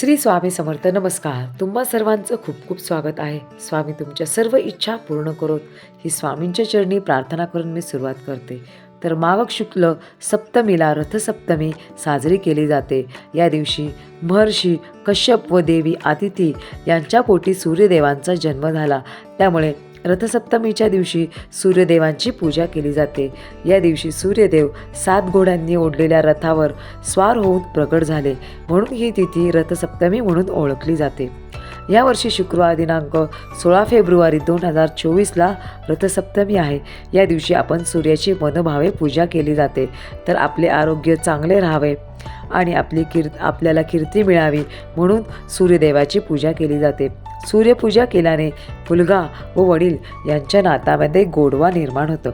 श्री स्वामी समर्थ नमस्कार. तुम्हा सर्वांचं खूप खूप स्वागत आहे. स्वामी तुमच्या सर्व इच्छा पूर्ण करोत. ही स्वामींच्या चरणी प्रार्थना करून मी सुरुवात करते. तर मावक शुक्ल सप्तमीला रथसप्तमी साजरी केली जाते. या दिवशी महर्षी कश्यप व देवी आदिती यांच्या पोटी सूर्यदेवांचा जन्म झाला. त्यामुळे रथसप्तमीच्या दिवशी सूर्यदेवांची पूजा केली जाते. या दिवशी सूर्यदेव सात घोड्यांनी ओढलेल्या रथावर स्वार होऊन प्रकट झाले. म्हणून ही तिथी रथसप्तमी म्हणून ओळखली जाते. यावर्षी शुक्रवार दिनांक सोळा फेब्रुवारी दोन हजार चोवीसला रथसप्तमी आहे. या दिवशी आपण सूर्याची मनोभावे पूजा केली जाते. तर आपले आरोग्य चांगले राहावे आणि आपली कीर् आपल्याला कीर्ती मिळावी म्हणून सूर्यदेवाची पूजा केली जाते. सूर्यपूजा केल्याने मुलगा व वडील यांच्या नातामध्ये गोडवा निर्माण होतं.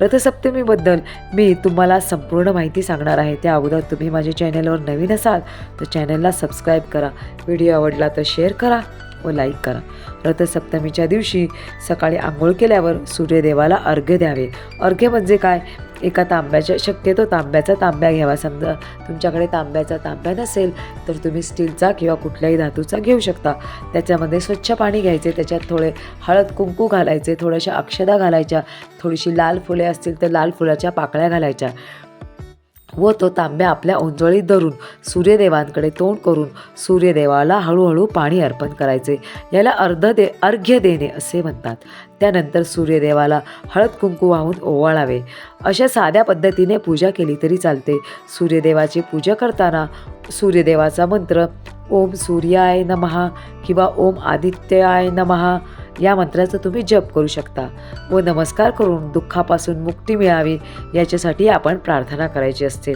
रथसप्तमीबद्दल मी तुम्हाला संपूर्ण माहिती सांगणार आहे. त्या अगोदर तुम्ही माझ्या चॅनलवर नवीन असाल तर चॅनलला सबस्क्राईब करा. व्हिडिओ आवडला तर शेअर करा व लाईक करा. रथसप्तमीच्या दिवशी सकाळी आंघोळ केल्यावर सूर्यदेवाला अर्घ्य द्यावे. अर्घ्य म्हणजे काय? एका तांब्याच्या शक्यतो तांब्याचा तांब्या घ्यावा. समजा तुमच्याकडे तांब्याचा तांब्या नसेल तर तुम्ही स्टीलचा किंवा कुठल्याही धातूचा घेऊ शकता. त्याच्यामध्ये स्वच्छ पाणी घ्यायचे त्याच्यात थोडे हळद कुंकू घालायचे थोड्याशा अक्षदा घालायच्या थोडीशी लाल फुले असतील तर लाल फुलाच्या पाकळ्या घालायच्या. व तो तांब्या आपल्या ओंजळीत धरून सूर्यदेवांकडे तोंड करून सूर्यदेवाला हळूहळू पाणी अर्पण करायचे. याला अर्ध दे अर्घ्य देणे असे म्हणतात. त्यानंतर सूर्यदेवाला हळद कुंकू वाहून ओवाळावे. अशा साध्या पद्धतीने पूजा केली तरी चालते. सूर्यदेवाची पूजा करताना सूर्यदेवाचा मंत्र ओम सूर्याय नमहा किंवा ओम आदित्याय नमहा या मंत्राचा तुम्ही जप करू शकता व नमस्कार करून दुःखापासून मुक्ती मिळावी याच्यासाठी आपण प्रार्थना करायची असते.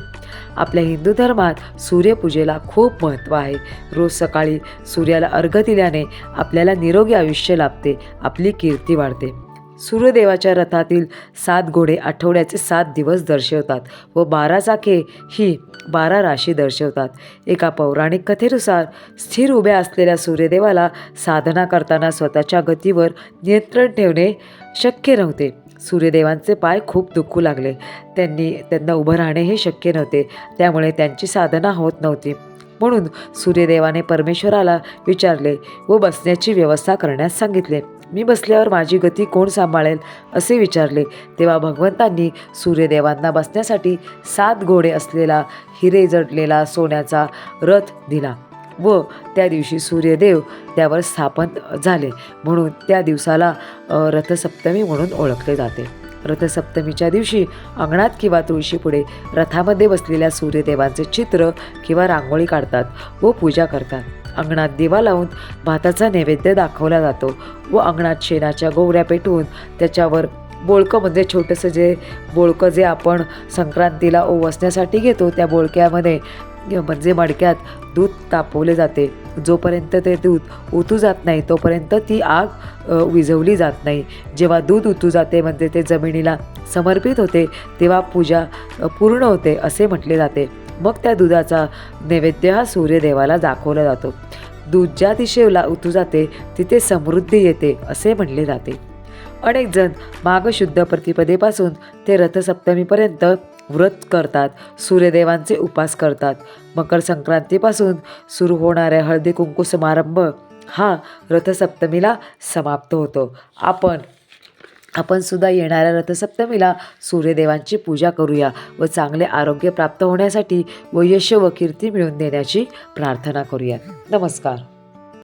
आपल्या हिंदू धर्मात सूर्यपूजेला खूप महत्त्व आहे. रोज सकाळी सूर्याला अर्घ दिल्याने आपल्याला निरोगी आयुष्य लाभते आपली कीर्ती वाढते. सूर्यदेवाच्या रथातील सात घोडे आठवड्याचे सात दिवस दर्शवतात व बारा चाके ही बारा राशी दर्शवतात. एका पौराणिक कथेनुसार स्थिर उभ्या असलेल्या सूर्यदेवाला साधना करताना स्वतःच्या गतीवर नियंत्रण ठेवणे शक्य नव्हते. सूर्यदेवांचे पाय खूप दुखू लागले. त्यांनी त्यांना उभं राहणे हे शक्य नव्हते. त्यामुळे त्यांची साधना होत नव्हती. म्हणून सूर्यदेवाने परमेश्वराला विचारले व बसण्याची व्यवस्था करण्यास सांगितले. मी बसल्यावर माझी गती कोण सांभाळेल असे विचारले. तेव्हा भगवंतांनी सूर्यदेवांना बसण्यासाठी सात घोडे असलेला हिरे जडलेला सोन्याचा रथ दिला व त्या दिवशी सूर्यदेव त्यावर स्थापन झाले. म्हणून त्या दिवसाला रथसप्तमी म्हणून ओळखले जाते. रथसप्तमीच्या दिवशी अंगणात किंवा तुळशीपुढे रथामध्ये बसलेल्या सूर्यदेवांचे चित्र किंवा रांगोळी काढतात व पूजा करतात. अंगणात दिवा लावून भाताचा नैवेद्य दाखवला जातो व अंगणात शेणाच्या गोवऱ्या पेटवून त्याच्यावर बोळकं म्हणजे छोटंसं जे बोळकं जे आपण संक्रांतीला ओवसण्यासाठी घेतो त्या बोळक्यामध्ये म्हणजे मडक्यात दूध तापवले जाते. जोपर्यंत ते दूध उतू जात नाही तोपर्यंत ती आग विझवली जात नाही. जेव्हा दूध उतू जाते म्हणजे ते जमिनीला समर्पित होते तेव्हा पूजा पूर्ण होते असे म्हटले जाते. मग त्या दुधाचा नैवेद्य हा सूर्यदेवाला दाखवला जातो. दूध ज्या दिशेला उतू जाते तिथे समृद्धी येते असे म्हणले जाते. अनेक जण माघशुद्ध प्रतिपदेपासून ते रथसप्तमीपर्यंत व्रत करतात सूर्यदेवांचे उपास करतात. मकर संक्रांतीपासून सुरू होणाऱ्या हळदी कुंकू समारंभ हा रथसप्तमीला समाप्त होतो. आपण आपण सुद्धा येणाऱ्या रथसप्तमीला सूर्यदेवांची पूजा करूया व चांगले आरोग्य प्राप्त होण्यासाठी व यश व कीर्ती मिळवून देण्याची प्रार्थना करूया नमस्कार.